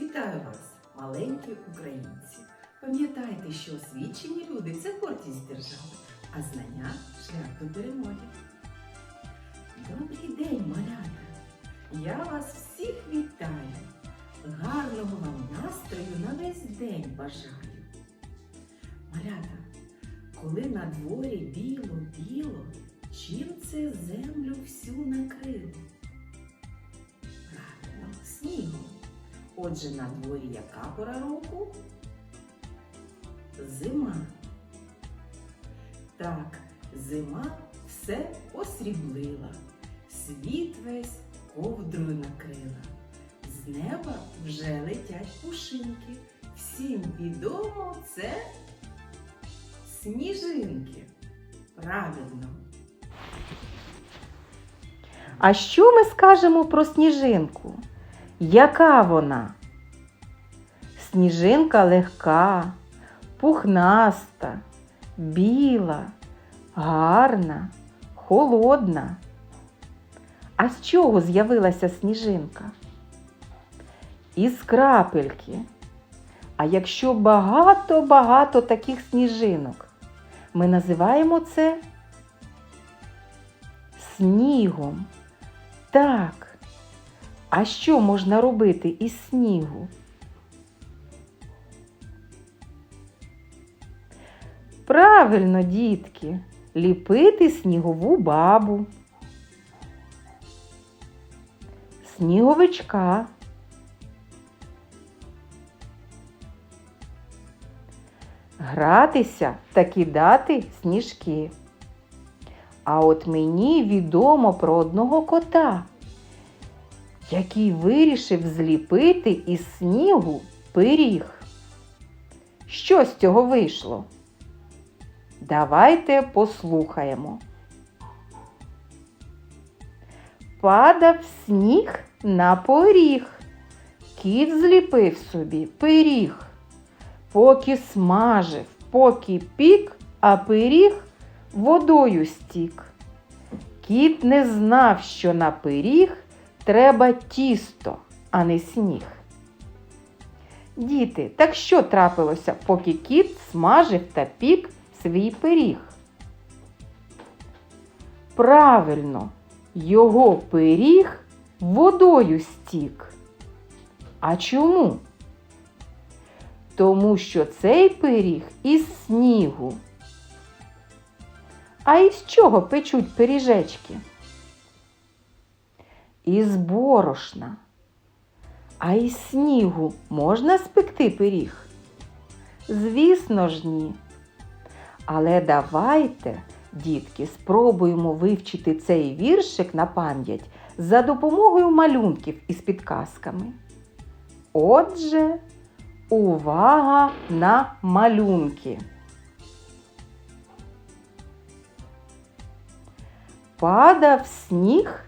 Вітаю вас, маленькі українці! Пам'ятайте, що освічені люди це гордість держави, а знання шлях до перемоги. Добрий день, малята! Я вас всіх вітаю! Гарного вам настрою на весь день бажаю! Малята, коли на дворі біло-біло, чим це землю всю накрило? Отже, на дворі яка пора року? Зима. Так, зима все осріблила, світ весь ковдрою накрила. З неба вже летять пушинки. Всім відомо це сніжинки. Правильно. А що ми скажемо про сніжинку? Яка вона? Сніжинка легка, пухнаста, біла, гарна, холодна. А з чого з'явилася сніжинка? Із крапельки. А якщо багато-багато таких сніжинок, ми називаємо це снігом. Так. А що можна робити із снігу? Правильно, дітки, ліпити снігову бабу, сніговичка. Гратися та кидати сніжки. А от мені відомо про одного кота, який вирішив зліпити із снігу пиріг. Що з цього вийшло? Давайте послухаємо. Падав сніг на поріг. Кіт зліпив собі пиріг. Поки смажив, поки пік, а пиріг водою стік. Кіт не знав, що на пиріг треба тісто, а не сніг. Діти, так що трапилося, поки кіт смажив та пік свій пиріг? Правильно, його пиріг водою стік. А чому? Тому що цей пиріг із снігу. А із чого печуть пиріжечки? Із борошна. А із снігу можна спекти пиріг? Звісно ж, ні. Але давайте, дітки, спробуємо вивчити цей віршик на пам'ять за допомогою малюнків із підказками. Отже, увага на малюнки. Падав сніг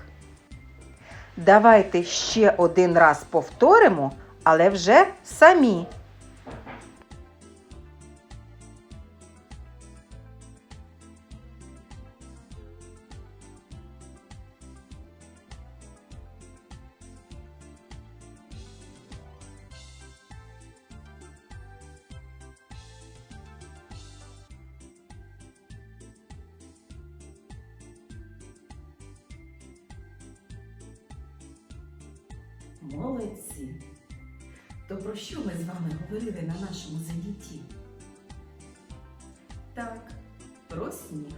Давайте ще один раз повторимо, але вже самі. Молодці! То про що ми з вами говорили на нашому занятті? Так, про сніг.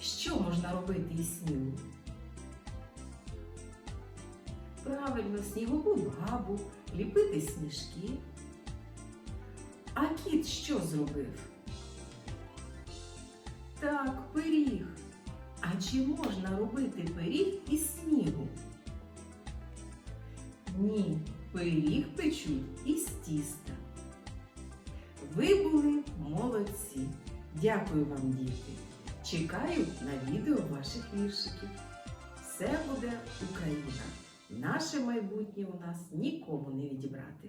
Що можна робити із снігу? Правильно, снігову бабу, ліпити сніжки. А кіт що зробив? Так, пиріг. А чи можна робити пиріг із снігу? Пиріг печуть із тіста. Ви були молодці. Дякую вам, діти. Чекаю на відео ваших віршиків. Все буде Україна. Наше майбутнє у нас нікому не відібрати.